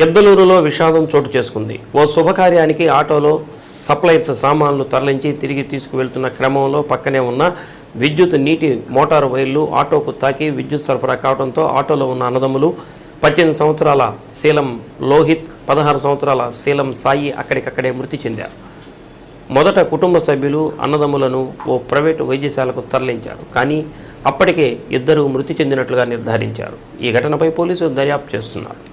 గిద్దలూరులో విషాదం చోటు చేసుకుంది. ఓ శుభకార్యానికి ఆటోలో సప్లైర్స్ సామాన్లు తరలించి తిరిగి తీసుకువెళ్తున్న క్రమంలో పక్కనే ఉన్న విద్యుత్ నీటి మోటారు వైర్లు ఆటోకు తాకి విద్యుత్ సరఫరా కావడంతో ఆటోలో ఉన్న అన్నదమ్ములు పద్దెనిమిది సంవత్సరాల శీలం లోహిత్ పదహారు సంవత్సరాల శీలం సాయి అక్కడికక్కడే మృతి చెందారు. మొదట కుటుంబ సభ్యులు అన్నదమ్ములను ఓ ప్రైవేటు వైద్యశాలకు తరలించారు. కానీ అప్పటికే ఇద్దరు మృతి చెందినట్లుగా నిర్ధారించారు. ఈ ఘటనపై పోలీసులు దర్యాప్తు చేస్తున్నారు.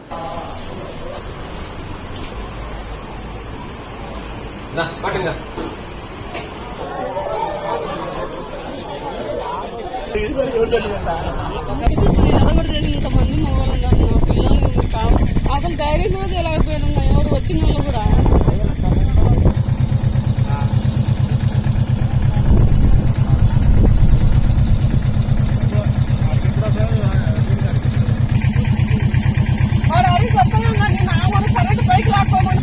కనిపిస్తుంది ఎదగొడ చేసిన ఇంతమంది మగవాళ్ళం కాదు నా పిల్లలు కావాలి అసలు ధైర్యం కూడా చేయలేకపోయాను ఎవరు వచ్చిన వాళ్ళు కూడా వాడు అడిగి చెప్తాను కానీ నా వాళ్ళు కరెంట్ పైకి లాక్కోమని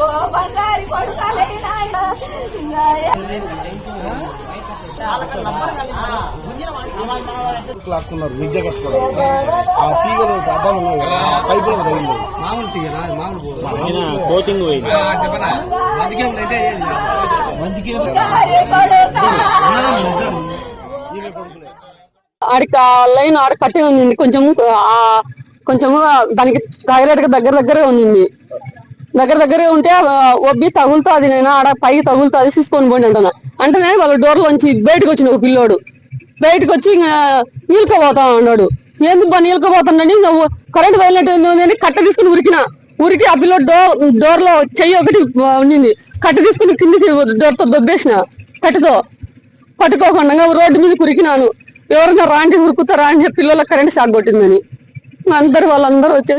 ఓ బంగారు కొడుకాలైనా ఇంకా లాక్కున్నారు విద్య కట్టుకోవడం ఆ తీగలు అడ్డాలు ఉన్నాయి కదా పైపులకు తగిలింది? మామూలు మామూలు కోటింగ్ పోయింది. ఆడికి ఆ లైన్ ఆడ కట్టి ఉంది కొంచెం ఆ కొంచెము దానికి టాయిలెట్ దగ్గర దగ్గరే ఉంది దగ్గర దగ్గరే ఉంటే ఒబ్బి తగులుతుంది నేను? ఆడ పై తగులుతుంది చూసుకొని పోండి అంటున్నా అంటే వాళ్ళ డోర్లోంచి బయటకు వచ్చిన ఒక పిల్లోడు. బయటకు వచ్చి ఇంకా నీళ్ళకపోతా ఉన్నాడు. ఎందుకు బా నీళ్ళకపోతున్నాడు ఇంకా కరెంట్ వెళ్ళినట్టు ఉంది కట్ట తీసుకుని ఉరికిన. ఉరికి ఆ పిల్లోడు డోర్ డోర్లో చెయ్యి ఒకటి ఉండింది. కట్ట తీసుకుని కిందికి డోర్తో దొబ్బేసిన. కట్టతో. పట్టుకోకుండా రోడ్డు మీద కురికినాను ఎవరైనా రాండి ఉరుకుతారా అని చెప్పి పిల్లల కరెంట్ షాక్ కొట్టిందని. అందరు వాళ్ళందరూ వచ్చేసి